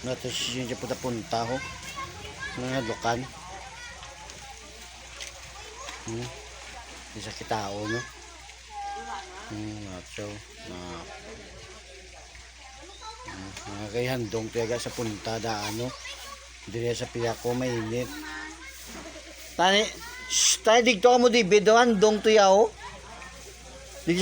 Nato siya siya punta punta ho. Mga lukan. Hmm. Isa kitao no. Hmm, nato na Hmm, mga kay handong tiyaga sa punta daan no. Dire sa piyako mainit. Tani, shh, tayo dito ka mo di bedo handong to yaw. Di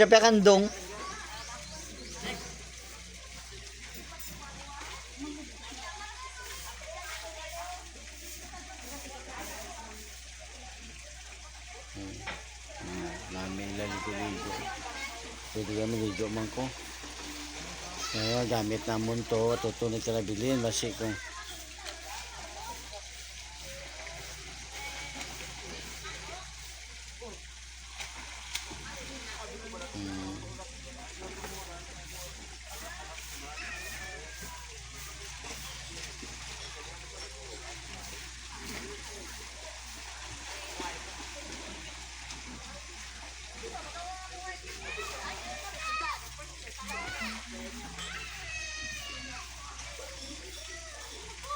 sa piyakandong. namin laligo-ligo. Pwede ka maligo man. Kaya gamit namon to, tutunod ka bilhin. Basi kung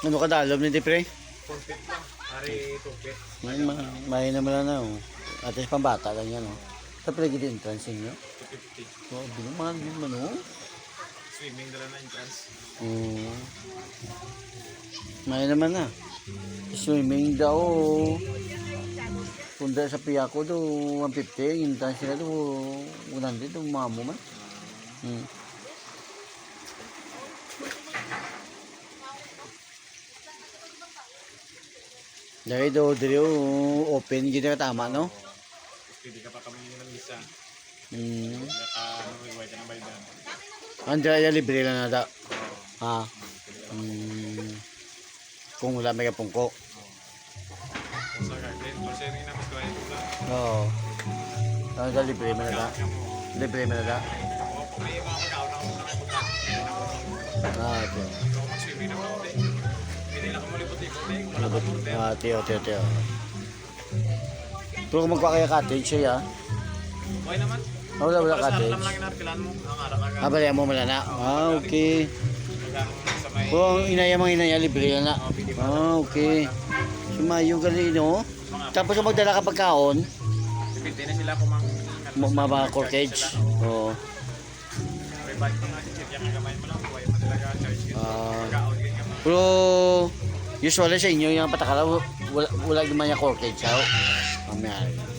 ano ka dalom ni Dipre? Kompit lang. Ari tupit. May, ma, may naman na oh. At least pambata lang yan oh. Sa pala gito entrance niyo. 250. Oh, binuman din man oh. Swimming dala na entrance. Oh. May naman na. Swimming daw. Punta sa piya ko do 150, yung tayo sila do 100 do mamo man. Hmm. Dahil do dito open gito ka tama no? Pwede ka pa kami ng misa. Hmm. Naka, ano, na baydan. Andra ya libre lang na da. Ha. Hmm. Kung wala may kapungko. Kung sa garden, sa rin namin gawin ko lang. Oo. Da libre man na da? Libre man na da? Na na. Ah, okay. Kung mag-swimming na ako. Pwede lang ako malipot-ipot. Kung wala Labot. ka order. Ah, tiyo, tiyo, tiyo. Pero kung magpa kaya cottage siya, Okay naman. ah, wala, wala sa alam cottage. lang inarkilan mo. Ang araw-araw. Ah, bali mo mala na. Ah, okay. Kung inaya mga inaya, libre na. Ah, okay. Sumayo gali, no? Mga Tapos kung magdala ka pagkaon, Depende na sila kung mang... ma- mga corkage. Oo. May nga Pero usually sa inyo yung patakala wala wala yung corkage sa mamaya.